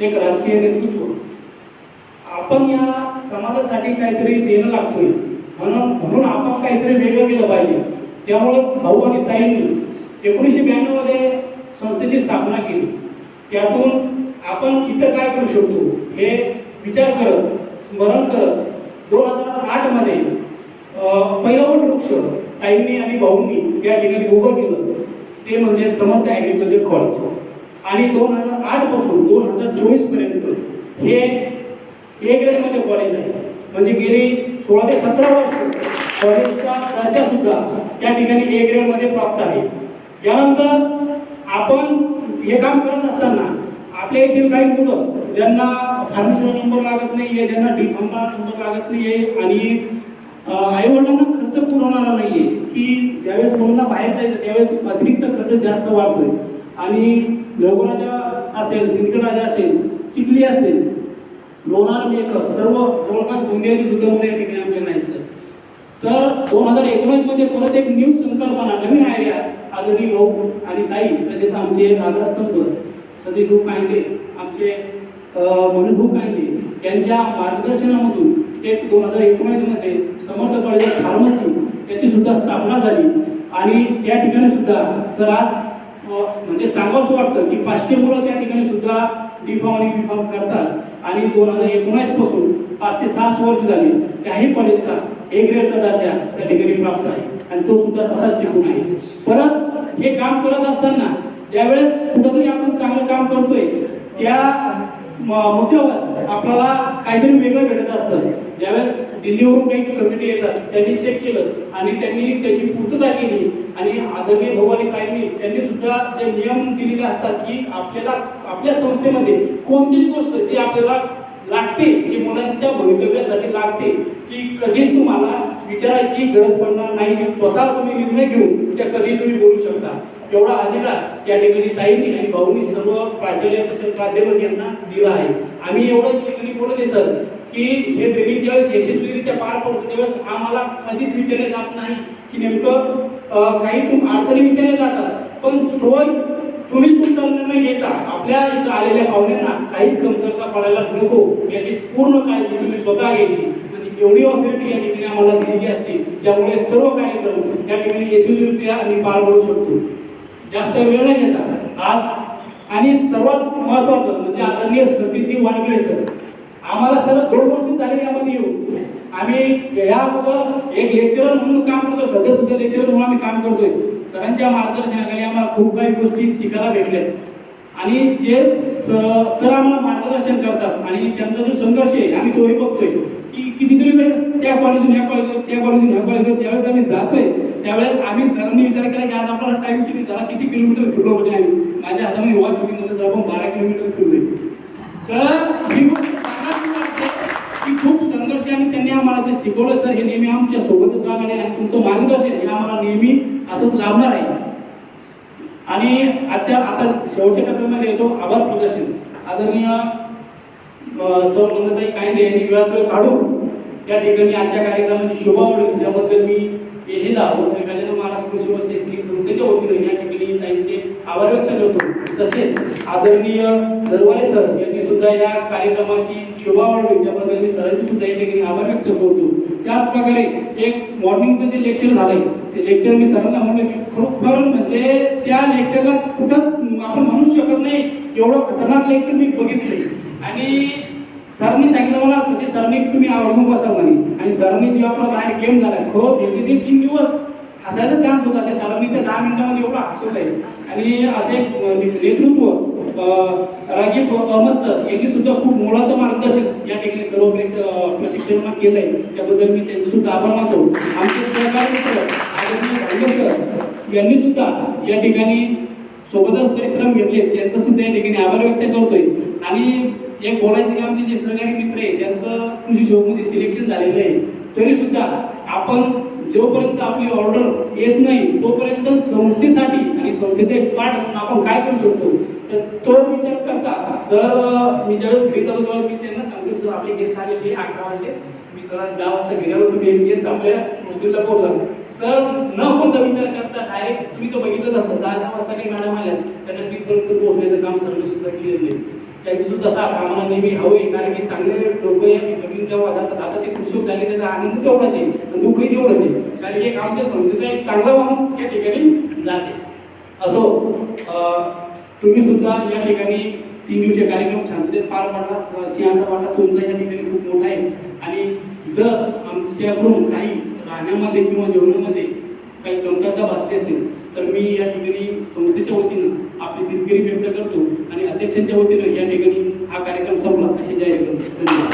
एक राजकीय नेतृत्व. आपण या समाजासाठी काहीतरी देणं लागतोय. म्हणून म्हणून आपण काहीतरी वेगळं केलं पाहिजे. त्यामुळं भाऊ आणि ताईंनी एकोणीसशे ब्याण्णवमध्ये संस्थेची स्थापना केली. त्यातून आपण इतर काय करू शकतो हे विचार करत स्मरण करत दोन हजार आठमध्ये पहिला वट वृक्ष ताईंनी आणि भाऊंनी त्या ठिकाणी उभं केलं. ते म्हणजे समर्थ ॲग्रिकल्चर कॉलेज आणि दोन हजार आठपासून दोन हजार चोवीसपर्यंत हे ए ग्रेडमध्ये कॉलेज आहे. म्हणजे गेली सोळा ते सतरा वर्ष कॉलेजचा दर्जा सुद्धा त्या ठिकाणी ए ग्रेडमध्ये प्राप्त आहे. यानंतर आपण हे काम करत असताना आपल्या येथील काही मुलं ज्यांना फार्मसीचा नंबर लागत नाही आहे ज्यांना डी फार्मला नंबर लागत नाही आहे आणि आई वडिलांना खर्च पुरवणारा नाही आहे की ज्यावेळेस मुलांना बाहेर जायचं त्यावेळेस अतिरिक्त खर्च जास्त वाढतोय. आणि लवकराच्या असेल सिंदखेडराजा असेल चिखली असेल लोणार मेकर सर्व जवळपास गोंदियाची सुद्धा मुलं या ठिकाणी आमच्या नाही सर. तर दोन हजार एकोणीसमध्ये परत एक न्यू संकल्पना नवीन आयडिया आदरणीय भाऊ आणि ताई तसेच आमचे आधारस्तंभ सतीश भाऊ कांदे आमचे मनोज भाऊ यांच्या मार्गदर्शनामधून एक दोन हजार एकोणीसमध्ये समर्थ कॉलेज फार्मसी याची सुद्धा स्थापना झाली. आणि त्या ठिकाणी सुद्धा सर आज हो, म्हणजे सांगावंसं वाटतं की पाचशे मुलं त्या ठिकाणी सुद्धा डी आणि बी फॉर्म करतात आणि दोन हजार एकोणीसपासून पाच ते सहा वर्ष झाली त्याही कॉलेजचा ए ग्रेडचा दर्जा त्या ठिकाणी प्राप्त आहे. आणि तो सुद्धा तसाच टिकून आहे. परत हे काम करत असताना ज्यावेळेस कुठंतरी आपण चांगलं काम करतोय त्या मुद्द्यावर आपल्याला काहीतरी वेगळं भेटत असतं. ज्यावेळेस दिल्लीवरून काही कमिटी येतात त्यांनी चेक केलं आणि त्यांनी त्याची पूर्तता केली. आणि आदरणीय भाऊ आणि ताईंनी त्यांनी सुद्धा जे नियम दिलेले असतात की आपल्याला आपल्या संस्थेमध्ये कोणतीच गोष्ट जी आपल्याला लागते जी मुलांच्या भवितव्यासाठी लागते की कधीच तुम्हाला विचारायची गरज पडणार नाही. की स्वतः तुम्ही निर्णय घेऊन त्या कधी तुम्ही बोलू शकता. एवढा अधिकार या ठिकाणी ताईंनी आणि भाऊनी सर्व प्राचार्य तसेच प्राध्यापक यांना दिला आहे. आम्ही एवढंच ठिकाणी बोलत आहे सर. की हे ट्रेनिंग ज्यावेळेस यशस्वीरित्या पार पडतो. त्यावेळेस आम्हाला कधीच विचारले जात नाही की नेमकं काही तुम अडचणी विचारल्या जातात. पण सोय तुम्ही तुमचा निर्णय घ्यायचा. आपल्या इथं आलेल्या पाहुण्यांना काहीच कमतरता पडायला नको. याची पूर्ण काळजी तुम्ही स्वतः घ्यायची. आणि एवढी ऑथॉरिटी या ठिकाणी आम्हाला दिलेली असते त्यामुळे सर्व कार्यक्रम या ठिकाणी यशस्वीरित्या आम्ही पार पडू शकतो. जास्त वेळ नाही घेता आज आणि सर्वात महत्वाचं म्हणजे आदरणीय सतीजी वानकडे सर आम्हाला सर दोन वर्ष झाले यामध्ये येऊ आम्ही या अगोदर एक लेक्चरर म्हणून काम करतो सध्या सुद्धा लेक्चरर म्हणून आम्ही काम करतोय. सरांच्या मार्गदर्शनाखाली आम्हाला खूप काही गोष्टी शिकायला भेटल्या. आणि जे स- सर आम्हाला मार्गदर्शन करतात आणि त्यांचा जो संघर्ष आहे आम्ही तोही बघतोय की कितीतरी वेळेस त्या कॉलेजून ह्या कॉलेजवर त्या कॉलेजून ह्या कॉलेजवर त्यावेळेस आम्ही जातोय. त्यावेळेस आम्ही सरांनी विचार केला की आज आपला टाइम किती झाला किती किलोमीटर फिरलो म्हणजे आम्ही. माझ्या हातामध्ये वॉच होती म्हणजे सर आपण बारा किलोमीटर फिरलोय. तर ही गोष्ट खूप आणि त्यांनी आम्हाला जे शिकवलं सर हे नेहमी आमच्या सोबतच राहणार आहे आणि तुमचं मार्गदर्शन हे आम्हाला नेहमी असंच लाभणार आहे. आणि आजच्या आता शेवटच्या टप्प्यामध्ये येतो आभार प्रदर्शन. आदरणीय सर मंगलताई कायदे यांनी वेळात वेळ काढून त्या ठिकाणी आजच्या कार्यक्रमाची शोभा वाढवली. त्याबद्दल मी येशिदा व श्री गजानन महाराज कृषी व शैक्षणिक संस्थेच्या वतीने या ठिकाणी त्यांचे आभार व्यक्त करतो. तसेच आदरणीय दरवारे सर यांनी सुद्धा या कार्यक्रमाची शोभा वाढवली त्याबद्दल मी सरांची सुद्धा या ठिकाणी आभार व्यक्त करतो. त्याच प्रकारे एक मॉर्निंगचं जे लेक्चर झालंय ते लेक्चर मी सरांना म्हणलं की खरोखर म्हणजे त्या लेक्चरला कुठंच आपण म्हणूच शकत नाही एवढं खतरनाक लेक्चर मी बघितले आणि सरांनी सांगितलं मला सध्या सरांनी तुम्ही आवडून बसा म्हणे. आणि सरांनी जेव्हा आपला बाहेर गेम झाला खरो ते ते तीन दिवस हसायचा चान्स होता. त्या सरांनी त्या दहा मिनिटामध्ये एवढं हसवलंय. आणि असे एक नेतृत्व रागीब अहमद सर यांनी सुद्धा खूप मोलाचं मार्गदर्शन या ठिकाणी सर्व प्रेक्ष- अं, केलंय. त्याबद्दल मी त्यांचे सुद्धा आभार मानतो. आमचे सहकारी आदरणीय सर यांनी सुद्धा या ठिकाणी सोबतच परिश्रम घेतले. त्यांचा सुद्धा या ठिकाणी आभार व्यक्त करतोय. आणि एक बोलायचं की आमचे जे सहकारी मित्र आहे त्यांचं कृषी शोमध्ये सिलेक्शन झालेलं आहे. तरी सुद्धा आपण जोपर्यंत आपली ऑर्डर येत नाही तोपर्यंत संस्थेसाठी आणि संस्थेचे एक पाठ म्हणून आपण काय करू शकतो? तर तो विचार करता. सर मी ज्यावेळेस घरी जातो तेव्हा मी त्यांना सांगतो सर आपले गेस्ट आलेले अकरा वाजले. मी सर दहा वाजता गेल्यावर तुम्ही गेस्ट आपल्या मृत्यूला पोहोचा सर न कोणता विचार करता डायरेक्ट तुम्ही तो बघितलंच असाल दहा दहा वाजता काही मॅडम आल्या त्यांना तिथपर्यंत पोहोचण्याचं काम सरने सुद्धा केलेलं आहे त्यांची सुद्धा साथ आम्हाला नेहमी हवी कारण की चांगले लोक या नवीन जेव्हा जातात आता ते खुश झाले त्याचा आनंद तेवढाच आहे आणि दुःखही तेवढंच आहे. कारण की एक आमच्या संस्थेचा एक चांगला माणूस या ठिकाणी जाते. असो तुम्ही सुद्धा या ठिकाणी तीन दिवसीय कार्यक्रम शांततेत पार पाडला. सिंहाचा वाटा तुमचा या ठिकाणी खूप मोठा आहे. आणि जर आमच्याकडून काही राहण्यामध्ये किंवा जेवणामध्ये काही कमतरता भासली असेल तर मी या ठिकाणी संस्थेच्या वतीनं आपली दिलगिरी व्यक्त करतो आणि अध्यक्षांच्या वतीनं या ठिकाणी हा कार्यक्रम संपला. अशी जाहीर करतो धन्यवाद.